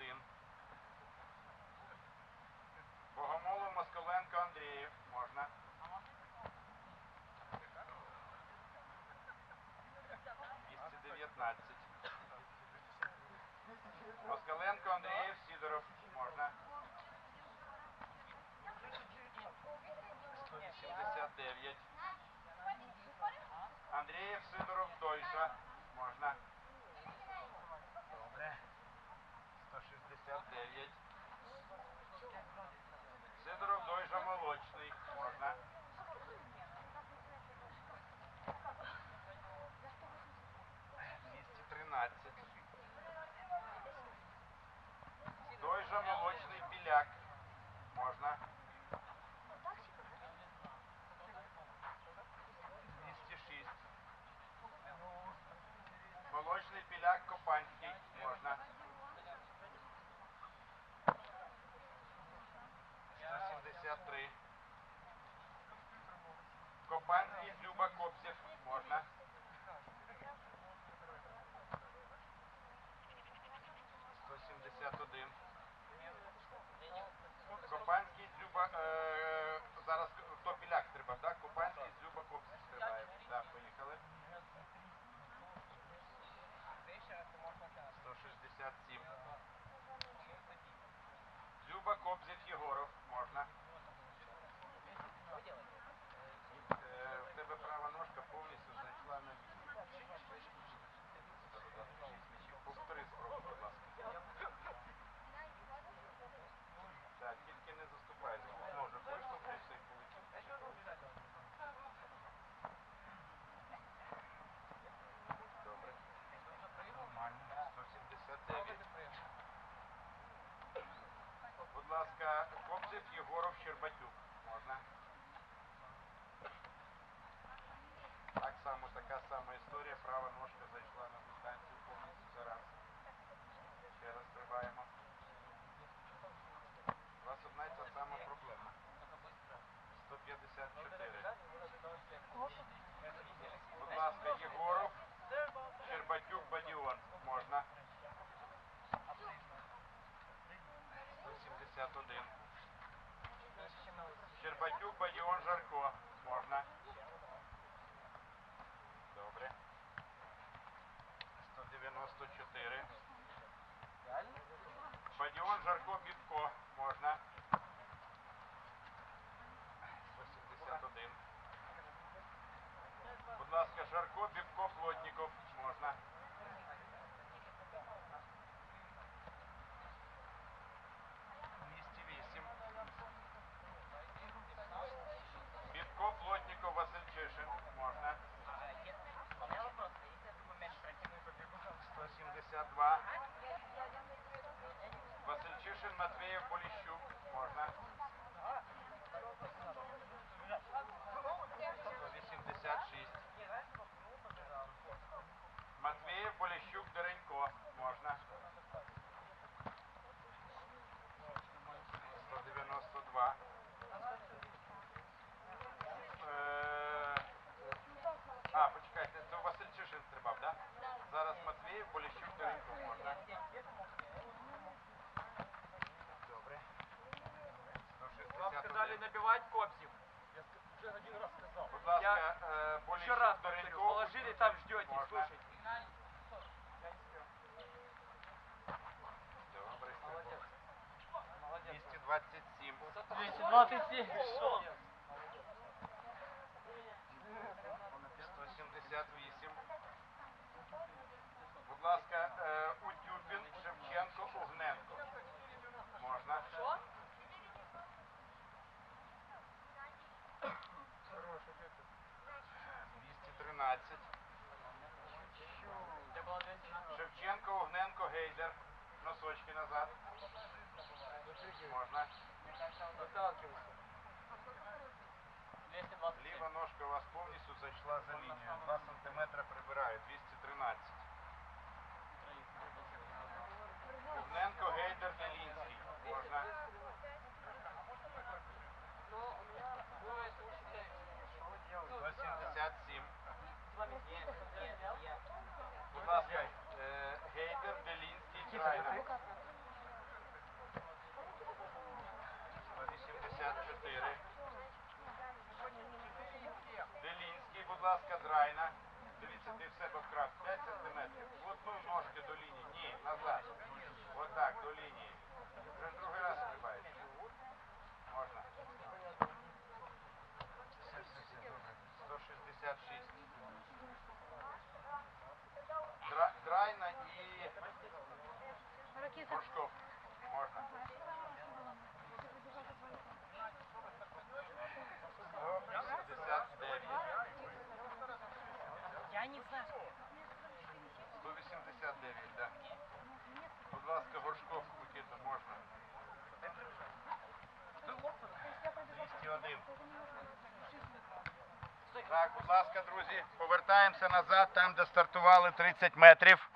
1. Богомолов Москаленко Андреев, Можна. Місце 19. Москаленко Андріїв Сідоров. Можна. 189. Андреев Сидоров Дойша. Можна. up there yet. пані Любак. ласка, Кобзев Єгоров Щербатюк. Можна. Так само така сама історія. Права ножка зайшла на. Два Васильчишин Матвеев Поліщук. можно? набивать копсів. Я уже один раз сказал. Будь ласка, э, более Еще раз повторю, положили там ждете, слушайте. Добре. Молодец. Молодец. 227. 227. 11. Шевченко, Огненко, гейзер. Носочки назад. Можна. Ліва ножка у вас повністю зайшла за лінію. 2 сантиметра Гейдер Белінський Крайна. 84. Белінський, будь ласка, драйна. Дивіться, ти все себе вкрав 5 см. Одну ножки до лінії. Ні, назад. так до лінії. Вже другий раз стрибаєш. Можна. 166. 189, да. Будь ласка, Горшков, Микита, можна. 201. Так, будь ласка, друзі, повертаємося назад, там, де стартували 30 метрів.